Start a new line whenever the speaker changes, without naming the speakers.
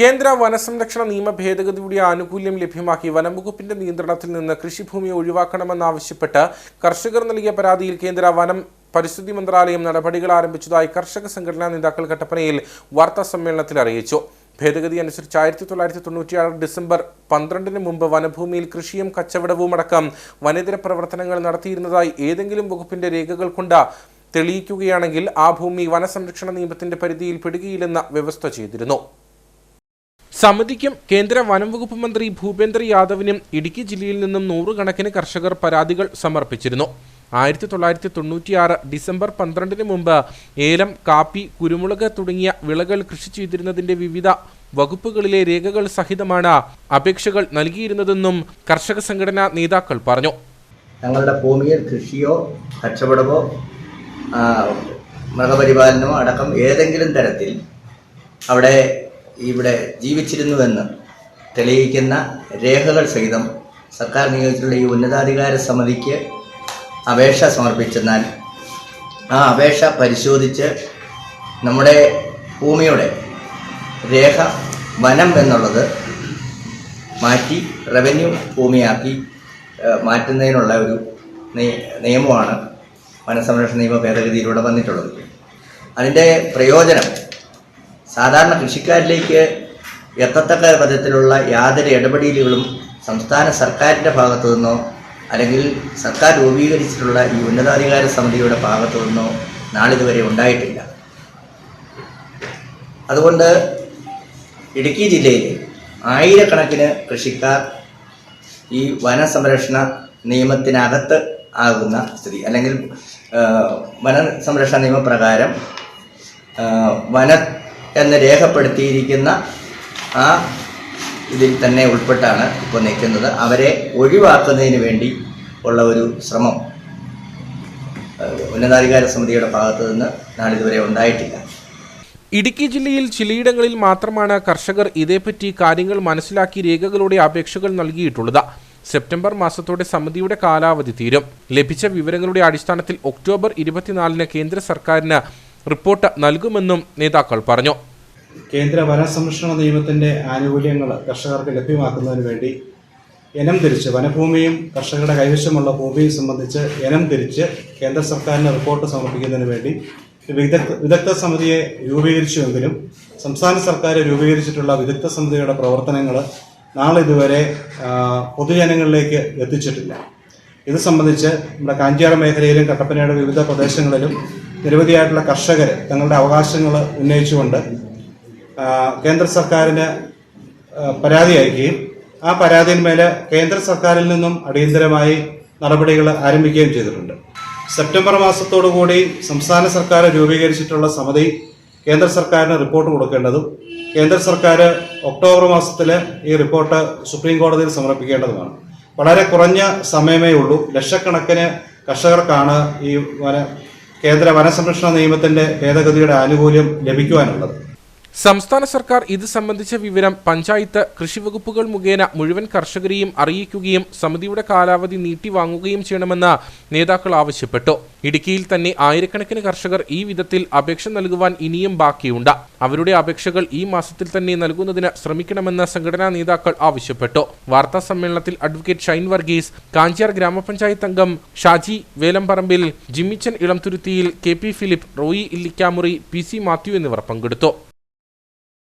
കേന്ദ്ര വനസംരക്ഷണ നിയമ ഭേദഗതിയുടെ ആനുകൂല്യം ലഭ്യമാക്കി വനംവകുപ്പിന്റെ നിയന്ത്രണത്തിൽ നിന്ന് കൃഷിഭൂമി ഒഴിവാക്കണമെന്നാവശ്യപ്പെട്ട് കർഷകർ നൽകിയ പരാതിയിൽ കേന്ദ്ര വനം പരിസ്ഥിതി മന്ത്രാലയം നടപടികൾ ആരംഭിച്ചതായി കർഷക സംഘടനാ നേതാക്കൾ കട്ടപ്പനയിൽ വാർത്താ സമ്മേളനത്തിൽ അറിയിച്ചു. ഭേദഗതി അനുസരിച്ച് ആയിരത്തി തൊള്ളായിരത്തി തൊണ്ണൂറ്റിയാറ് ഡിസംബർ പന്ത്രണ്ടിന് മുമ്പ് വനഭൂമിയിൽ കൃഷിയും കച്ചവടവും അടക്കം വനേതര പ്രവർത്തനങ്ങൾ നടത്തിയിരുന്നതായി ഏതെങ്കിലും വകുപ്പിന്റെ രേഖകൾ കൊണ്ട് തെളിയിക്കുകയാണെങ്കിൽ ആ ഭൂമി വനസംരക്ഷണ നിയമത്തിന്റെ പരിധിയിൽ പെടുകയില്ലെന്ന വ്യവസ്ഥ ചെയ്തിരുന്നു. സമിതിക്കും കേന്ദ്ര വനം വകുപ്പ് മന്ത്രി ഭൂപേന്ദ്ര യാദവിനും ഇടുക്കി ജില്ലയിൽ നിന്നും നൂറുകണക്കിന് കർഷകർ പരാതികൾ സമർപ്പിച്ചിരുന്നു. ആയിരത്തി തൊള്ളായിരത്തി തൊണ്ണൂറ്റിയാറ് ഡിസംബർ പന്ത്രണ്ടിന് മുമ്പ് ഏലം കാപ്പി കുരുമുളക് തുടങ്ങിയ വിളകൾ കൃഷി ചെയ്തിരുന്നതിന്റെ വിവിധ വകുപ്പുകളിലെ രേഖകൾ സഹിതമാണ് അപേക്ഷകൾ നൽകിയിരുന്നതെന്നും കർഷക സംഘടനാ നേതാക്കൾ പറഞ്ഞു.
ഞങ്ങളുടെ ഭൂമിയിൽ കൃഷിയോ കച്ചവടമോ മൃഗപരിപാലനമോ അടക്കം ഏതെങ്കിലും തരത്തിൽ അവിടെ ഇവിടെ ജീവിച്ചിരുന്നുവെന്ന് തെളിയിക്കുന്ന രേഖകൾ സഹിതം സർക്കാർ നിയോഗിച്ചിട്ടുള്ള ഈ ഉന്നതാധികാര സമിതിക്ക് അപേക്ഷ സമർപ്പിച്ചെന്നാൽ ആ അപേക്ഷ പരിശോധിച്ച് നമ്മുടെ ഭൂമിയുടെ രേഖ വനം എന്നുള്ളത് മാറ്റി റവന്യൂ ഭൂമിയാക്കി മാറ്റുന്നതിനുള്ള ഒരു നിയമമാണ് വനസംരക്ഷണ നിയമ ഭേദഗതിയിലൂടെ വന്നിട്ടുള്ളത്. അതിന്റെ പ്രയോജനം സാധാരണ കൃഷിക്കാരിലേക്ക് എത്തത്തക്ക വിധത്തിലുള്ള യാതൊരു ഇടപെടലുകളും സംസ്ഥാന സർക്കാരിന്റെ ഭാഗത്തു നിന്നോ അല്ലെങ്കിൽ സർക്കാർ രൂപീകരിച്ചിട്ടുള്ള ഈ ഉന്നതാധികാര സമിതിയുടെ ഭാഗത്തു നിന്നോ നാളിതുവരെ ഉണ്ടായിട്ടില്ല. അതുകൊണ്ട് ഇടുക്കി ജില്ലയിൽ ആയിരക്കണക്കിന് കൃഷിക്കാർ ഈ വനസംരക്ഷണ നിയമത്തിനകത്ത് ആകുന്ന സ്ഥിതി അല്ലെങ്കിൽ വനസംരക്ഷണ വന സംരക്ഷണ നിയമപ്രകാരം വന എന്ന് രേഖപ്പെടുത്തിയിരിക്കുന്ന ആ ഇതിൽ തന്നെ ഉൾപ്പെട്ടാണ് ഇപ്പോൾ നിൽക്കുന്നത്. അവരെ ഒഴിവാക്കുന്നതിന് വേണ്ടി ഉള്ള ഒരു ശ്രമം ഉന്നതാധികാര സമിതിയുടെ ഭാഗത്തു നിന്ന് നാളിതുവരെ ഉണ്ടായിട്ടില്ല.
ഇടുക്കി ജില്ലയിൽ ചിലയിടങ്ങളിൽ മാത്രമാണ് കർഷകർ ഇതേപ്പറ്റി കാര്യങ്ങൾ മനസ്സിലാക്കി രേഖകളുടെ അപേക്ഷകൾ നൽകിയിട്ടുള്ളത്. സെപ്റ്റംബർ മാസത്തോടെ സമിതിയുടെ കാലാവധി തീരും. ലഭിച്ച വിവരങ്ങളുടെ അടിസ്ഥാനത്തിൽ ഒക്ടോബർ ഇരുപത്തിനാലിന് കേന്ദ്ര സർക്കാരിന് റിപ്പോർട്ട് നൽകുമെന്നും നേതാക്കൾ പറഞ്ഞു.
കേന്ദ്ര വനസംരക്ഷണ നിയമത്തിന്റെ ആനുകൂല്യങ്ങൾ കർഷകർക്ക് ലഭ്യമാക്കുന്നതിന് വേണ്ടി ഇനം തിരിച്ച് വനഭൂമിയും കർഷകരുടെ കൈവശമുള്ള ഭൂമിയും സംബന്ധിച്ച് ഇനം തിരിച്ച് കേന്ദ്ര സർക്കാരിന് റിപ്പോർട്ട് സമർപ്പിക്കുന്നതിന് വേണ്ടി വിദഗ്ധ സമിതിയെ രൂപീകരിച്ചുവെങ്കിലും സംസ്ഥാന സർക്കാർ രൂപീകരിച്ചിട്ടുള്ള വിദഗ്ധ സമിതിയുടെ പ്രവർത്തനങ്ങൾ നാളെ ഇതുവരെ പൊതുജനങ്ങളിലേക്ക് എത്തിച്ചിട്ടില്ല. ഇത് സംബന്ധിച്ച് നമ്മുടെ കാഞ്ചിയാർ മേഖലയിലും കട്ടപ്പനയുടെ വിവിധ പ്രദേശങ്ങളിലും നിരവധിയായിട്ടുള്ള കർഷകർ തങ്ങളുടെ അവകാശങ്ങൾ ഉന്നയിച്ചുകൊണ്ട് കേന്ദ്ര സർക്കാരിന് പരാതി അയക്കുകയും ആ പരാതിന്മേൽ കേന്ദ്ര സർക്കാരിൽ നിന്നും അടിയന്തരമായി നടപടികൾ ആരംഭിക്കുകയും ചെയ്തിട്ടുണ്ട്. സെപ്റ്റംബർ മാസത്തോടുകൂടി സംസ്ഥാന സർക്കാർ രൂപീകരിച്ചിട്ടുള്ള സമിതി കേന്ദ്ര സർക്കാരിന് റിപ്പോർട്ട് കൊടുക്കേണ്ടതും കേന്ദ്ര സർക്കാർ ഒക്ടോബർ മാസത്തിൽ ഈ റിപ്പോർട്ട് സുപ്രീം കോടതിയിൽ സമർപ്പിക്കേണ്ടതുമാണ്. വളരെ കുറഞ്ഞ സമയമേ ഉള്ളൂ. ലക്ഷക്കണക്കിന് കർഷകർക്കാണ് ഈ കേന്ദ്ര വനസംരക്ഷണ നിയമത്തിന്റെ ഭേദഗതിയുടെ ആനുകൂല്യം ലഭിക്കുവാനുള്ളത്.
സംസ്ഥാന സർക്കാർ ഇത് സംബന്ധിച്ച വിവരം പഞ്ചായത്ത് കൃഷിവകുപ്പുകൾ മുഖേന മുഴുവൻ കർഷകരെയും അറിയിക്കുകയും സമിതിയുടെ കാലാവധി നീട്ടിവാങ്ങുകയും ചെയ്യണമെന്ന് നേതാക്കൾ ആവശ്യപ്പെട്ടു. ഇടുക്കിയിൽ തന്നെ ആയിരക്കണക്കിന് കർഷകർ ഈ വിധത്തിൽ അപേക്ഷ നൽകുവാൻ ഇനിയും ബാക്കിയുണ്ട്. അവരുടെ അപേക്ഷകൾ ഈ മാസത്തിൽ തന്നെ നൽകുന്നതിന് ശ്രമിക്കണമെന്ന് സംഘടനാ നേതാക്കൾ ആവശ്യപ്പെട്ടു. വാർത്താ സമ്മേളനത്തിൽ അഡ്വക്കേറ്റ് ഷൈൻ വർഗീസ് കാഞ്ചിയാർ ഗ്രാമപഞ്ചായത്ത് അംഗം Shaji Velamparambil Jimmichan Elamthuruthiyil K P Philip Roy Illikkamuri P C Mathew എന്നിവർ പങ്കെടുത്തു.